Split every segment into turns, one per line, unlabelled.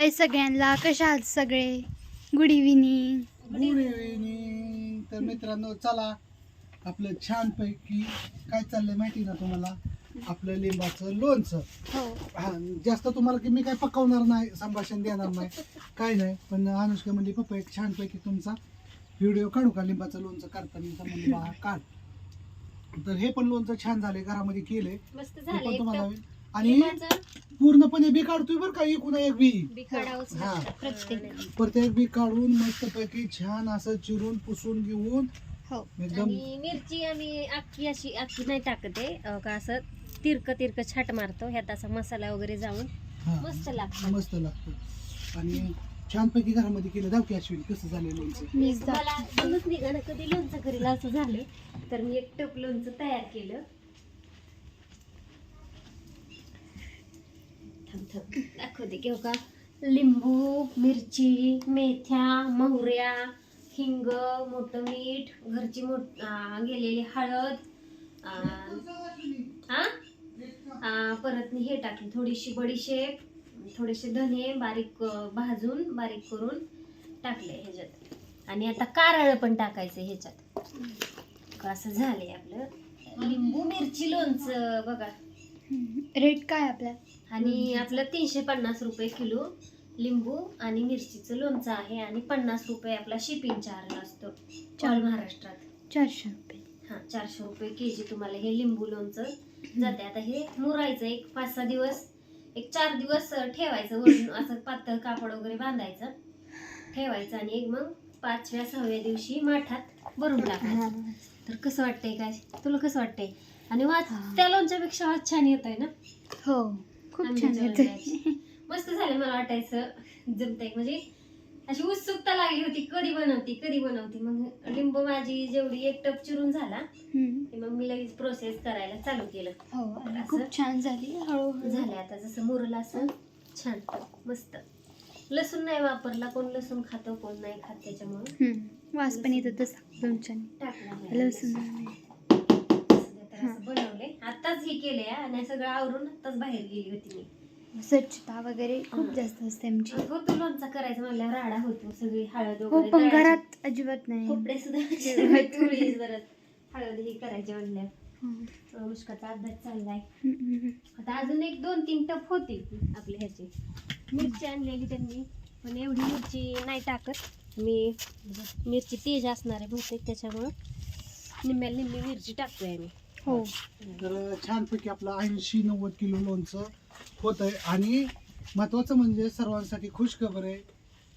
हाय सगळ्यांना कशा आहात सगळे? गुड इव्हिनिंग
गुड इव्हिनिंग तर मित्रांनो चला आपलं छानपैकी काय चाललंय माहिती ना तुम्हाला? आपलं लिंबाचं लोणचं.
हो.
हा जास्त तुम्हाला की मी काय पकवणार नाही संभाषण देणार नाही काय नाही. पण अनुष्का म्हणजे पप्पा एक छानपैकी तुमचा व्हिडिओ काढू का लिंबाचं लोणचं तर म्हणजे बा काढ. तर हे पण लोणचं छान झाले घरामध्ये केले
मस्त झालं
पण तुम्हाला
एकदम.
आणि पूर्णपणे बी काढतोय बरं का एकूण एक बी
बी काढावंच
हा.
लागतं.
प्रत्येक.
प्रत्येक बी काढून मस्तपैकी छान असं चिरून पुसून घेऊन
हो
एकदम
आणि मिरची आम्ही अख्खी अशी अख्खी नाही टाकत अं, का असं तिरक तिरक छाट मारतो ह्यात असा मसाला वगैरे जाऊन
हा,
मस्त लागतं
मस्त लागतं आणि छानपैकी घरामध्ये केलं जाऊ की अश्विनी कसं झालं लोणचं
मला. जमत नाही ना कधी लोणचं करेल असं झालं तर मी एक टप लोणचं तयार केलं थांब थांब. दाखवते घेऊ हो का? लिंबू मिरची मेथ्या मोहऱ्या हिंग मोठं मीठ घरची मोठ गेलेली हळद हां परत हे टाकले थोडीशी बडीशेप थोडेसे धने बारीक भाजून बारीक करून टाकले ह्याच्यात. आणि आता कारळ पण टाकायचं ह्याच्यात. असं झालंय आपलं. लिंबू मिरची लोणचं बघा.
रेट काय आपल्या
आणि आपलं तीनशे पन्नास रुपये किलो लिंबू आणि मिरचीचं लोणचं आहे आणि पन्नास रुपये आपला शिपिंग चार्ज असतो ऑल महाराष्ट्रात.
चारशे रुपये.
हा चारशे रुपये के जी तुम्हाला हे लिंबू लोणचं जाते. आता हे मुरायचं एक पाच सहा दिवस एक चार दिवस ठेवायचं वरून असं पातळ कापड वगैरे बांधायचं. ठेवायचं आणि एक मग पाचव्या सहाव्या दिवशी माठात भरून टाकायचं. तर कसं वाटतंय काय? तुला कसं वाटतंय? आणि वाच. त्या लोणच्यापेक्षा वाच छान येत आहे ना?
हो. खूप छान
लोणचं. मस्त झालं मला वाटायचं जमतंय. म्हणजे अशी उत्सुकता लागली होती कधी बनवती कधी बनवती. मग लिंबू माझी जेवढी एक टप चिरून झाला मग मी लगेच प्रोसेस करायला चालू केलं.
हो आणि खूप छान झाली हळूहळू.
झाले आता जसं मुरलं असं छान मस्त. लसूण नाही वापरला कोण लसूण खातं कोण नाही खात त्याच्यामुळे.
हम्म. वास पण येतो तसा लोणच्याने
टाकला
लसूण
हे केले आणि सगळं आवरून आताच बाहेर गेली होती मी.
स्वच्छता वगैरे खूप. जास्त असते आमची.
होतो लोणचा करायचा म्हणल्यावर राडा होतो सगळी हळद
हो
वगैरे
पण
दळायची.
घरात अजिबात नाही.
कपडे सुद्धा जरा हळद ही करायची म्हणल्यावर.
हं.
अनुष्काचा अभ्यास चाललाय.
हम्म, हम्म.
आता अजून एक दोन तीन टप होतील आपले ह्याचे. मिरची आणलेली त्यांनी पण एवढी मिरची नाही टाकत. मी मिरची तेज असणार आहे बहुतेक त्याच्यामुळं निम्म्याला निम्मी मिरची टाकतोय आम्ही
हो.
तर छानपैकी आपलं ऐंशी नव्वद किलो लोणचं होत आहे. आणि महत्वाचं म्हणजे सर्वांसाठी खुश खबर आहे.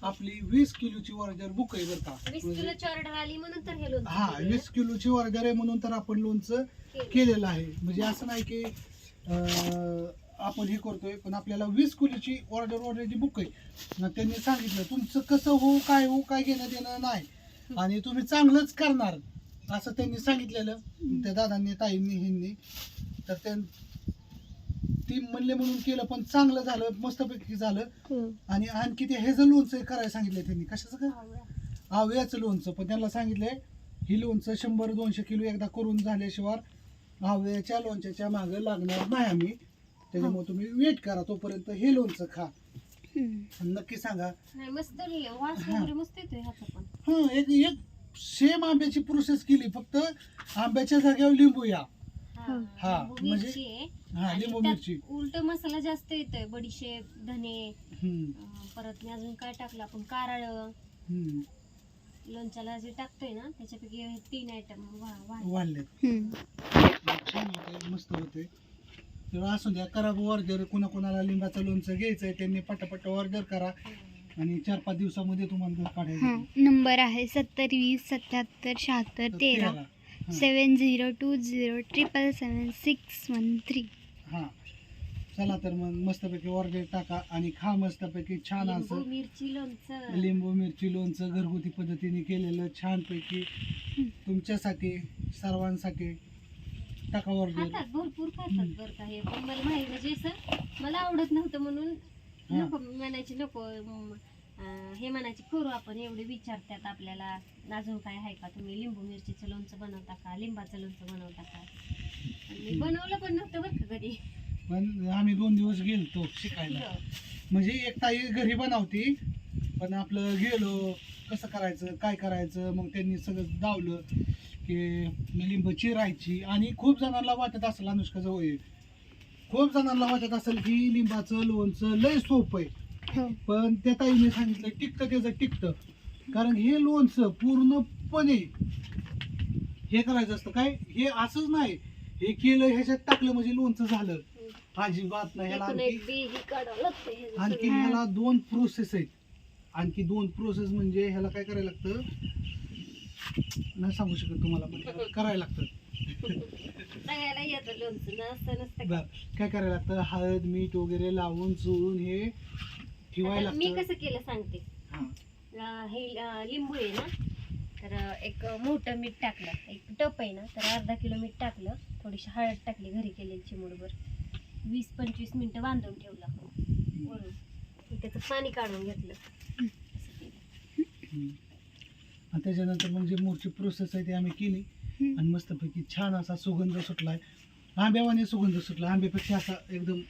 आपली वीस किलोची ऑर्डर बुक आहे बरं का.
वीस
म्हणजे-
किलोची ऑर्डर आली म्हणून तर हे लोणचं
हा. वीस किलोची ऑर्डर आहे म्हणून तर आपण लोणचं. केलेलं आहे. म्हणजे असं नाही की अं, आपण हे करतोय पण आपल्याला वीस किलोची ऑर्डर ऑलरेडी बुक आहे. त्यांनी सांगितलं तुमचं कसं हो काय हो काय घेणं देणं नाही. आणि तुम्ही चांगलंच करणार. असं त्यांनी सांगितलेलं. त्या दादांनी ताईंनी ह्यांनी. तर त्यां ती म्हणले म्हणून केलं पण चांगलं झालं मस्तपैकी झालं.
हो.
आणि आणखी ते हे जर लोणचं करायला सांगितलं त्यांनी. कशाचं का? आवळ्याचं. लोणचं. पण त्यांना सांगितलंय ही लोणचं शंभर दोनशे किलो एकदा करून झाल्याशिवाय आवळ्याच्या लोणच्याच्या मागं लागणार नाही आम्ही. त्याच्यामुळे तुम्ही वेट करा तोपर्यंत हे लोणचं खा. नक्की सांगा.
नाही मस्त मस्त येतोय ह्याचा पण
हं एक एक सेम आंब्याची प्रोसेस केली. फक्त आंब्याच्या जागेवर लिंबू या.
हा,
हा, म्हणजे- हा लिंबू
त्यात
मिरची.
उलट मसाला जास्त येतोय. बडीशेप धने
हं,
परत मी अजून काय टाकलं? आपण कारळ.
हं.
लोणच्याला जे टाकतोय ना त्याच्यापैकी हे तीन आयटम.
छान होते मस्त होते असू द्या करा ऑर्डर कुणा कुणाला लिंबाचं लोणचं घ्यायचंय त्यांनी पटापट ऑर्डर करा. आणि चार पाच दिवसामध्ये तुम्हाला
हा
काढायचं
नंबर आहे सत्तर वीस सत्याहत्तर शहात्तर
तर. हा.
Seven zero two zero triple seven six one three.
हा. चला तर मग मस्तपैकी ऑर्डर टाका आणि खा मस्तपैकी छान असं.
मिरची लोणचं.
लिंबू मिरची लोणचं घरगुती पद्धतीने केलेलं छानपैकी तुमच्यासाठी सर्वांसाठी टाका ऑर्डर
खातात भरपूर खातात बरं का हे. पण मला माहिती म्हणजे असं मला आवडत नव्हतं म्हणून. नको म्हणायची नको अं, हे म्हणायचे करू आपण एवढे विचारतात आपल्याला. अजून काय आहे का? तुम्ही लिंबू मिरचीचं लोणचं बनवता का? लिंबाचं लोणचं बनवता का? आणि मी बनवलं पण नव्हतं बरं का कधी.
पण आम्ही दोन दिवस गेलतो शिकायला. म्हणजे एक ताई घरी बनवती पण आपलं गेलो कसं करायचं काय करायचं मग त्यांनी सगळं दावलं की लिंब चिरायची. आणि खूप जणांना वाटत असेल अनुष्का जवळ. खूप जणांना वाटत असेल की लिंबाचं लोणचं लय सोपं आहे. पण त्या ताईने सांगितलं टिकतं त्याचं टिकतं. कारण हे लोणचं पूर्णपणे हे करायचं असतं. काय? हे असंच नाही. हे केलं ह्याच्यात टाकलं म्हणजे लोणचं झालं. अजिबात नाही. ह्याला आणखी आणखी. ह्याला दोन प्रोसेस आहेत. आणखी दोन प्रोसेस म्हणजे ह्याला काय करायला लागतं? नाही सांगू शकत तुम्हाला पण करायला लागतं.
सगळ्याला येतं लोणचं नसतं नसतं
बर. काय करायला लागतं? हळद मीठ वगैरे लावून चोळून हे ठेवायला
आता मी
लागतं.
कसं केलं सांगते?
हा.
अं, हे अं, लिंबू आहे ना तर अं, एक मोठं मीठ टाकलं. एक टप आहे ना तर अर्धा किलो मीठ टाकलं. थोडीशी हळद टाकली घरी केलेली चिमूडभर. वीस पंचवीस मिनटं बांधून ठेवलं. वरून. मग त्याचं पाणी काढून घेतलं. असं केलं.
हम्म. आणि त्याच्यानंतर मग जी मोठी प्रोसेस आहे ती आम्ही केली. आणि मस्तपैकी छान असा सुगंध सुटलाय. आंब्यावाने सुगंध सुटला. आंब्यापेक्षा असा एकदम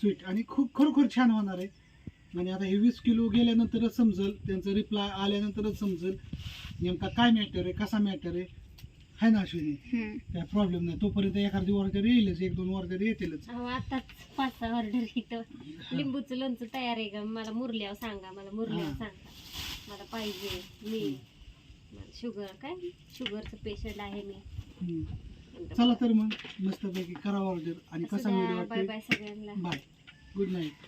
स्वीट आणि खूप खरोखर छान होणार आहे. आणि आता हे वीस किलो गेल्यानंतरच समजेल. त्यांचं रिप्लाय आल्यानंतरच समजेल. नेमका काय मॅटर आहे? कसा मॅटर आहे? हाय ना अश्विनी. काय प्रॉब्लेम नाही. तोपर्यंत एखादी ऑर्डर येईलच. एक दोन ऑर्डर येतीलच.
अहो आताच पाच सहा ऑर्डर इथं लिंबूचं लोणचं तयार आहे का? मला मुरल्यावर सांगा. मला मुरल्यावर. सांगा. मला पाहिजे. मी शुगर काय? शुगरचं पेशंट आहे मी.
चला तर मग मस्तपैकी करा ऑर्डर आणि कसा व्हिडिओ
बाय बाय सगळ्यांना.
Bye good night